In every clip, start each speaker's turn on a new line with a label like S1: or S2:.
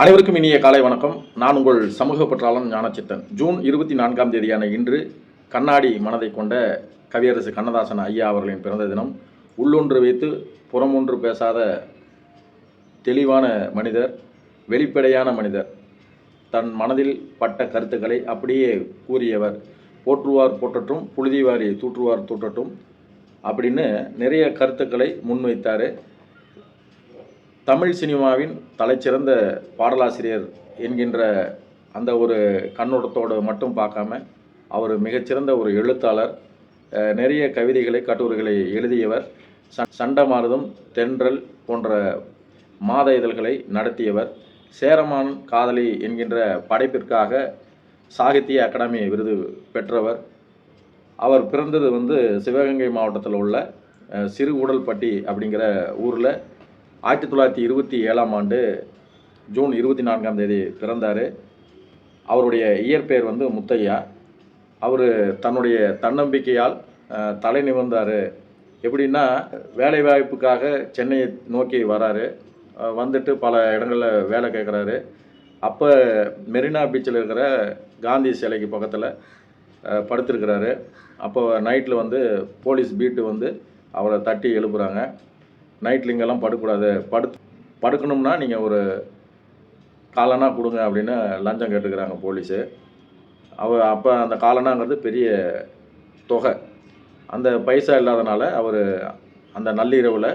S1: அனைவருக்கும் இனிய காலை வணக்கம். நான் உங்கள் சமூக பற்றாளன் ஞானச்சித்தன். ஜூன் இருபத்தி நான்காம் தேதியான இன்று கண்ணாடி மனதை கொண்ட கவியரசு கண்ணதாசன் ஐயா அவர்களின் பிறந்த தினம். உள்ளொன்று வைத்து புறமொன்று பேசாத தெளிவான மனிதர் வெளிப்படையான மனிதர். தன் மனதில் பட்ட கருத்துக்களை அப்படியே கூறியவர். போற்றுவார் போற்றட்டும் புழுதிவாரி தூற்றுவார் தூற்றட்டும் அப்படின்னு நிறைய கருத்துக்களை முன்வைத்தார். தமிழ் சினிமாவின் தலைச்சிறந்த பாடலாசிரியர் என்கின்ற அந்த ஒரு கண்ணோட்டத்தோடு மட்டும் பார்க்காம அவர் மிகச்சிறந்த ஒரு எழுத்தாளர் நிறைய கவிதைகளை கட்டுரைகளை எழுதியவர் ச- சண்டமாருதம் தென்றல் போன்ற மாத இதழ்களை நடத்தியவர். சேரமான் காதலி என்கின்ற படைப்பிற்காக சாகித்ய அகாடமி விருது பெற்றவர். அவர் பிறந்தது வந்து சிவகங்கை மாவட்டத்தில் உள்ள சிறு சிறுகூடல்பட்டி அப்படிங்கிற ஊரில் ஆயிரத்தி தொள்ளாயிரத்தி இருபத்தி ஏழாம் ஆண்டு ஜூன் இருபத்தி நான்காம் தேதி பிறந்தார். அவருடைய இயற்பெயர் வந்து முத்தையா. அவர் தன்னுடைய தன்னம்பிக்கையால் தலை நிமிர்ந்தார். எப்படின்னா வேலைவாய்ப்புக்காக சென்னையை நோக்கி வராரு. வந்துட்டு பல இடங்களில் வேலை கேட்குறாரு அப்போ மெரினா பீச்சில் இருக்கிற காந்தி சிலைக்கு பக்கத்தில் படுத்திருக்கிறாரு. அப்போ நைட்டில் வந்து போலீஸ் பீட்டு வந்து அவரை தட்டி எழுப்புறாங்க. நைட்டில் இங்கெல்லாம் படுக்கக்கூடாது. படு படுக்கணும்னா நீங்கள் ஒரு காலனா கொடுங்க அப்படின்னு லஞ்சம் கேட்டுக்கிறாங்க போலீஸு. அவ அப்போ அந்த காலனாங்கிறது பெரிய தொகை. அந்த பைசா இல்லாதனால அவர் அந்த நள்ளிரவில்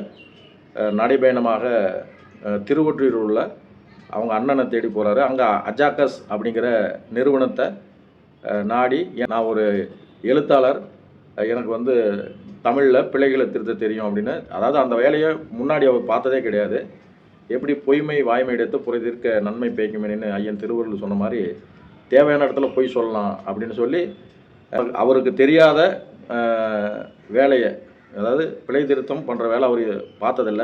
S1: நடைபயணமாக திருவொற்றியூர் உள்ள அவங்க அண்ணனை தேடி போகிறாரு அங்கே அஜாக்கஸ் அப்படிங்கிற நிறுவனத்தை நாடி நான் ஒரு எழுத்தாளர். எனக்கு வந்து தமிழில் பிழைகளை திருத்த தெரியும் அப்படின்னு. அதாவது அந்த வேலையை முன்னாடி அவர் பார்த்ததே கிடையாது. எப்படி பொய்மை வாய்மை எடுத்து புரிதிருக்க நன்மை பேய்க்குமேனு ஐயன் திருவருள் சொன்ன மாதிரி தேவையான இடத்துல பொய் சொல்லலாம் அப்படின்னு சொல்லி அவருக்கு தெரியாத வேலையை அதாவது பிழை திருத்தம் பண்ணுற வேலை அவர் பார்த்ததில்ல.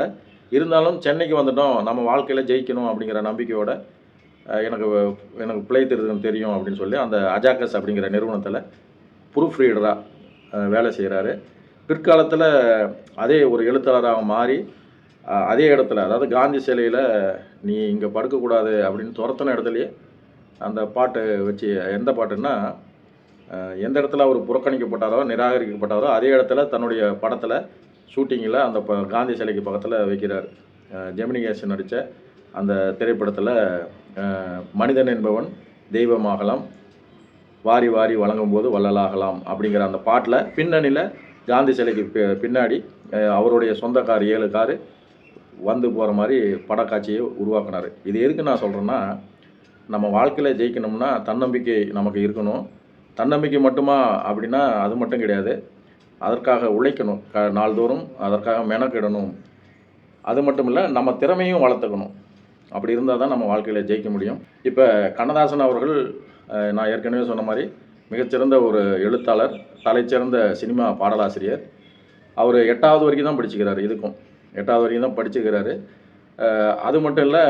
S1: இருந்தாலும் சென்னைக்கு வந்துட்டோம் நம்ம வாழ்க்கையில் ஜெயிக்கணும் அப்படிங்கிற நம்பிக்கையோட எனக்கு எனக்கு பிழை திருத்தம் தெரியும் அப்படின்னு சொல்லி அந்த அஜாக்கஸ் அப்படிங்கிற நிறுவனத்தில் ப்ரூஃப் ரீடராக வேலை செய்கிறாரு பிற்காலத்தில் அதே ஒரு எழுத்தாளராக மாறி அதே இடத்துல அதாவது காந்தி சிலையில் நீ இங்கே படுக்கக்கூடாது அப்படின்னு துரத்தின இடத்துலையே அந்த பாட்டு வச்சு எந்த பாட்டுன்னா எந்த இடத்துல அவர் புறக்கணிக்கப்பட்டாரோ நிராகரிக்கப்பட்டாரோ அதே இடத்துல தன்னுடைய படத்தில் ஷூட்டிங்கில் அந்த ப காந்தி சிலைக்கு பக்கத்தில் வைக்கிறார். ஜெமினிகேசன் ஜெமினி நடித்த அந்த திரைப்படத்தில் மனிதன் என்பவன் தெய்வமாகலாம் வாரி வாரி வழங்கும் போது வள்ளலாகலாம் அப்படிங்கிற அந்த பாட்டில் பின்னணியில் காந்தி சிலைக்கு பி- பின்னாடி அவருடைய சொந்த கார் ஏழு காரு வந்து போகிற மாதிரி படக்காட்சியை உருவாக்கினார். இது எதுக்கு நான் சொல்கிறேன்னா நம்ம வாழ்க்கையில் ஜெயிக்கணும்னா தன்னம்பிக்கை நமக்கு இருக்கணும். தன்னம்பிக்கை மட்டுமா அப்படின்னா அது மட்டும் கிடையாது. அதற்காக உழைக்கணும். க நாள்தோறும் அதற்காக மெனக்கிடணும். அது மட்டும் இல்லை நம்ம திறமையும் வளர்த்துக்கணும். அப்படி இருந்தால் தான் நம்ம வாழ்க்கையில் ஜெயிக்க முடியும். இப்போ கண்ணதாசன் அவர்கள் நான் ஏற்கனவே சொன்ன மாதிரி மிகச்சிறந்த ஒரு எழுத்தாளர் தலைச்சிறந்த சினிமா பாடலாசிரியர். அவர் எட்டாவது வரைக்கும் தான் படிச்சுக்கிறாரு இதுக்கும். எட்டாவது வரைக்கும் தான் படிச்சுக்கிறாரு. அது மட்டும் இல்லை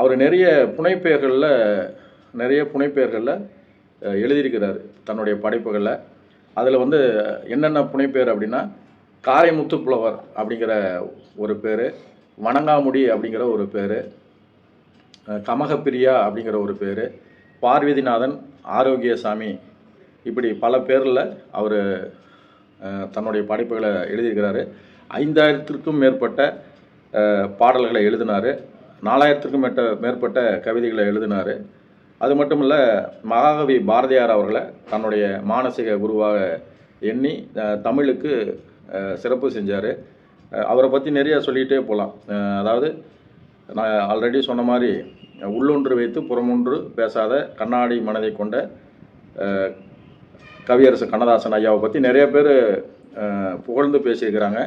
S1: அவர் நிறைய புனைப்பெயர்களில் நிறைய புனைப்பெயர்களில் எழுதியிருக்கிறார் தன்னுடைய படைப்புகளில். அதில் வந்து என்னென்ன புனைப்பெயர் அப்படின்னா காரைமுத்து புலவர் அப்படிங்கிற ஒரு பேர் வணங்காமுடி அப்படிங்கிற ஒரு பேர் கமகப்பிரியா அப்படிங்கிற ஒரு பேர் பார்வதிநாதன் ஆரோக்கியசாமி. இப்படி பல பேரில் அவர் தன்னுடைய படைப்புகளை எழுதியிருக்கிறாரு. ஐந்தாயிரத்திற்கும் மேற்பட்ட பாடல்களை எழுதினார். நாலாயிரத்திற்கும் மேட்ட மேற்பட்ட கவிதைகளை எழுதினார். அது மட்டும் இல்லை மகாகவி பாரதியார் அவர்களை தன்னுடைய மானசீக குருவாக எண்ணி தமிழுக்கு சிறப்பு செஞ்சார். அவரை பற்றி நிறையா சொல்லிகிட்டே போகலாம் அதாவது நான் ஆல்ரெடி சொன்ன மாதிரி உள்ளொன்று வைத்து புறமொன்று பேசாத கண்ணாடி மனதை கொண்ட கவியரசு கண்ணதாசன் ஐயாவை பற்றி நிறைய பேர் புகழ்ந்து பேசியிருக்கிறாங்க.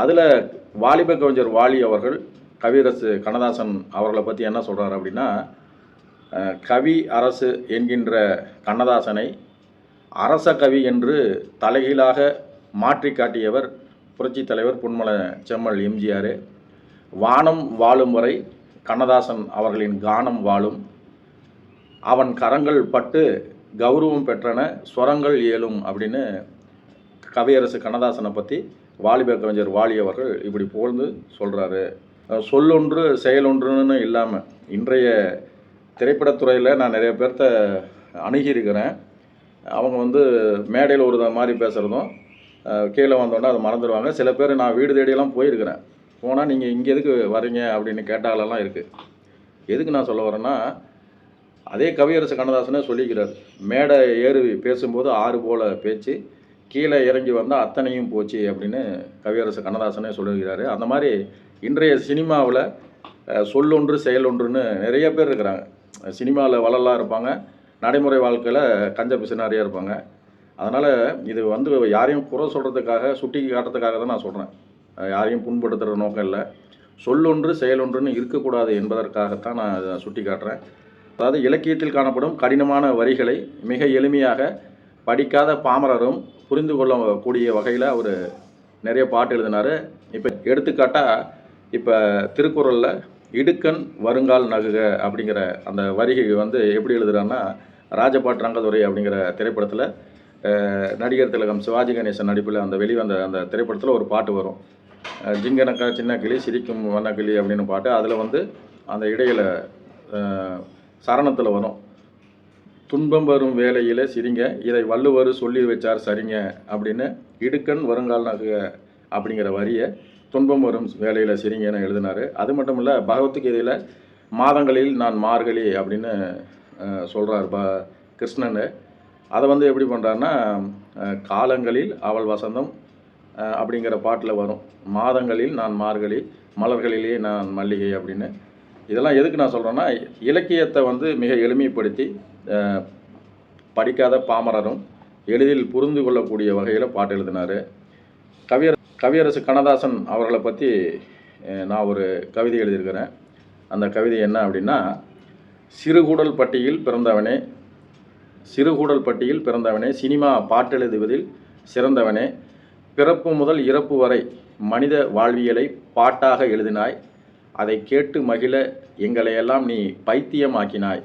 S1: அதில் வாலிப கவிஞர் வாலி அவர்கள் கவியரசு கண்ணதாசன் அவர்களை பற்றி என்ன சொல்கிறார் அப்படின்னா கவி அரசு என்கின்ற கண்ணதாசனை அரச கவி என்று தலைகீழாக மாற்றி காட்டியவர் புரட்சித் தலைவர் புன்மல செம்மல் எம்ஜிஆர். வானம் வாழும் வரை கண்ணதாசன் அவர்களின் கானம் வாழும். அவன் கரங்கள் பட்டு கௌரவம் பெற்றன ஸ்வரங்கள் இயலும் அப்படின்னு கவியரசு கண்ணதாசனை பற்றி வாலிப கவிஞர் வாலி அவர்கள் இப்படி புகழ்ந்து சொல்கிறாரு சொல்லொன்று செயலொன்றுன்னு இல்லாமல் இன்றைய திரைப்படத்துறையில் நான் நிறைய பேர்த்த அணுகியிருக்கிறேன். அவங்க வந்து மேடையில் ஒரு மாதிரி பேசுகிறதும் கீழே வந்தோடனே அதை மறந்துடுவாங்க. சில பேர் நான் வீடு தேடியெல்லாம் போயிருக்கிறேன். போனால் நீங்கள் இங்கே எதுக்கு வரீங்க அப்படின்னு கேட்டாலெல்லாம் இருக்குது எதுக்கு நான் சொல்ல வரேன்னா அதே கவியரசு கண்ணதாசனே சொல்லிக்கிறார். மேடை ஏறி பேசும்போது ஆறு போல பேச்சு கீழே இறங்கி வந்தால் அத்தனையும் போச்சு அப்படின்னு கவியரசு கண்ணதாசனே சொல்லுகிறாரு அந்த மாதிரி இன்றைய சினிமாவில் சொல்லொன்று செயலொன்றுன்னு நிறைய பேர் இருக்கிறாங்க. சினிமாவில் வளலாக இருப்பாங்க நடைமுறை வாழ்க்கையில் கஞ்ச பிசினாரியாக இருப்பாங்க. அதனால் இது வந்து யாரையும் குறை சொல்கிறதுக்காக சுட்டி காட்டுறதுக்காக தான் நான் சொல்கிறேன் யாரையும் புண்படுத்துகிற நோக்கம் இல்லை. சொல்லொன்று செயலொன்றுன்னு இருக்கக்கூடாது என்பதற்காகத்தான் நான் இதை சுட்டி காட்டுறேன் அதாவது இலக்கியத்தில் காணப்படும் கடினமான வரிகளை மிக எளிமையாக படிக்காத பாமரரும் புரிந்து கொள்ளக்கூடிய வகையில் அவர் நிறைய பாட்டு எழுதினார். இப்போ எடுத்துக்காட்டாக இப்போ திருக்குறளில் இடுக்கன் வருங்கால் நகுக அப்படிங்கிற அந்த வரிகை வந்து எப்படி எழுதுறான்னா ராஜபாட் ரங்கதுரை அப்படிங்கிற திரைப்படத்தில் நடிகர் திலகம் சிவாஜி கணேசன் நடிப்பில் அந்த வெளிவந்த அந்த திரைப்படத்தில் ஒரு பாட்டு வரும். ஜிங்கனக்கா சின்ன கிளி சிரிக்கும் வண்ணக்கிளி அப்படின்னு பாட்டு அதில் வந்து அந்த இடையில சரணத்தில் வரும். துன்பம் வரும் வேலையில் சிரிங்க இதை வள்ளுவர் சொல்லி வச்சார் சரிங்க அப்படின்னு இடுக்கண் வருங்கால் நகுக அப்படிங்கிற வரியை துன்பம் வரும் வேலையில் சிரிங்கன்னு எழுதினார். அது மட்டும் இல்லை பகவத்கீதையில் மாதங்களில் நான் மார்கழி அப்படின்னு சொல்கிறார் ப கிருஷ்ணன். அதை வந்து எப்படி பண்ணுறாருன்னா காலங்களில் அவள் வசந்தம் அப்படிங்கிற பாட்டில் வரும். மாதங்களில் நான் மார்கழி மலர்களிலே நான் மல்லிகை அப்படின்னு. இதெல்லாம் எதுக்கு நான் சொல்கிறேன்னா இலக்கியத்தை வந்து மிக எளிமைப்படுத்தி படிக்காத பாமரரும் எளிதில் புரிந்து கொள்ளக்கூடிய வகையில் பாட்டு எழுதினார். கவியர் கவியரசு கண்ணதாசன் அவர்களை பற்றி நான் ஒரு கவிதை எழுதியிருக்கிறேன். அந்த கவிதை என்ன அப்படின்னா சிறுகூடல் பட்டியில் பிறந்தவனே சிறுகூடல் பட்டியில் பிறந்தவனே சினிமா பாட்டெழுதுவதில் சிறந்தவனே பிறப்பு முதல் இறப்பு வரை மனித வாழ்வியலை பாட்டாக எழுதினாய். அதை கேட்டு மகிழ எங்களையெல்லாம் நீ பைத்தியமாக்கினாய்.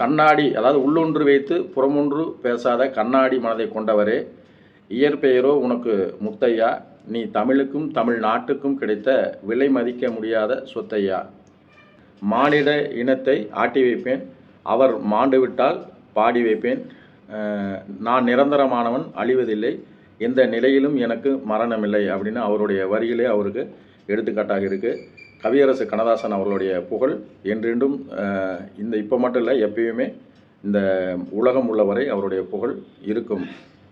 S1: கண்ணாடி அதாவது உள்ளொன்று வைத்து புறமொன்று பேசாத கண்ணாடி மனதை கொண்டவரே இயற்பெயரோ உனக்கு முத்தையா? நீ தமிழுக்கும் தமிழ் நாட்டுக்கும் கிடைத்த விலை மதிக்க முடியாத சொத்தையா? மானிட இனத்தை ஆட்டி வைப்பேன் அவர் மாண்டுவிட்டால் பாடி வைப்பேன். நான் நிரந்தரமானவன் அழிவதில்லை. எந்த நிலையிலும் எனக்கு மரணமில்லை அப்படின்னு அவருடைய வரிகளே அவருக்கு எடுத்துக்காட்டாக இருக்குது கவியரசு கண்ணதாசன் அவர்களுடைய புகழ் என்றென்றும் இந்த இப்போ மட்டும் இல்லை எப்பயுமே இந்த உலகம் உள்ளவரை அவருடைய புகழ் இருக்கும்.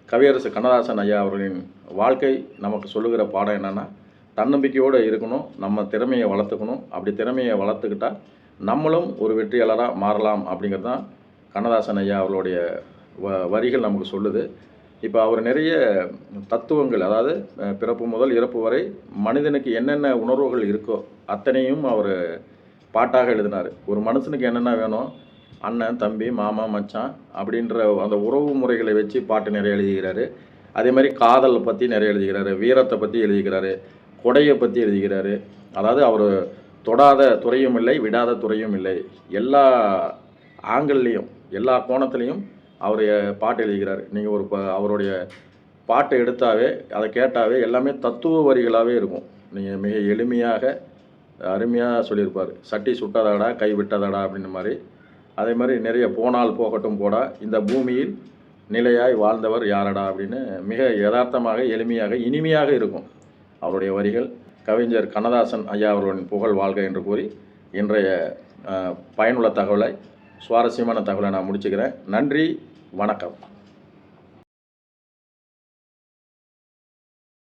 S1: கவியரசு கண்ணதாசன் ஐயா அவர்களின் வாழ்க்கை நமக்கு சொல்லுகிற பாடம் என்னென்னா தன்னம்பிக்கையோடு இருக்கணும் நம்ம திறமையை வளர்த்துக்கணும். அப்படி திறமையை வளர்த்துக்கிட்டா நம்மளும் ஒரு வெற்றியாளராக மாறலாம் அப்படிங்கிறது தான் கண்ணதாசன் ஐயா அவர்களுடைய வ வரிகள் நமக்கு சொல்லுது. இப்போ அவர் நிறைய தத்துவங்கள் அதாவது பிறப்பு முதல் இறப்பு வரை மனிதனுக்கு என்னென்ன உணர்வுகள் இருக்கோ அத்தனையும் அவர் பாட்டாக எழுதினார். ஒரு மனுஷனுக்கு என்னென்ன வேணும்? அண்ணன் தம்பி மாமா மச்சான் அப்படின்ற அந்த உறவு முறைகளை வச்சு பாட்டு நிறைய எழுதுகிறாரு அதே மாதிரி காதல் பற்றி நிறைய எழுதுகிறாரு வீரத்தை பற்றி எழுதிக்கிறாரு கொடையை பற்றி எழுதுகிறாரு அதாவது அவர் தொடாத துறையும் இல்லை விடாத துறையும் இல்லை. எல்லா ஆங்கிள்லேயும் எல்லா கோணத்துலேயும் அவர் பாட்டு எழுதிக்கிறார் நீங்கள் ஒரு ப அவருடைய பாட்டை எடுத்தாவே அதை கேட்டாவே எல்லாமே தத்துவ வரிகளாகவே இருக்கும். நீங்கள் மிக எளிமையாக அருமையாக சொல்லியிருப்பார். சட்டி சுட்டதாடா கை விட்டதாடா அப்படின்ற மாதிரி. அதே மாதிரி நிறைய போனால் போகட்டும் போடா இந்த பூமியில் நிலையாய் வாழ்ந்தவர் யாரடா அப்படின்னு மிக யதார்த்தமாக எளிமையாக இனிமையாக இருக்கும் அவருடைய வரிகள். கவிஞர் கண்ணதாசன் ஐயா அவர்களின் புகழ் வாழ்க என்று கூறி இன்றைய பயனுள்ள தகவலை சுவாரஸ்யமான தகவலை நான் முடிச்சுக்கிறேன். நன்றி வணக்கம்.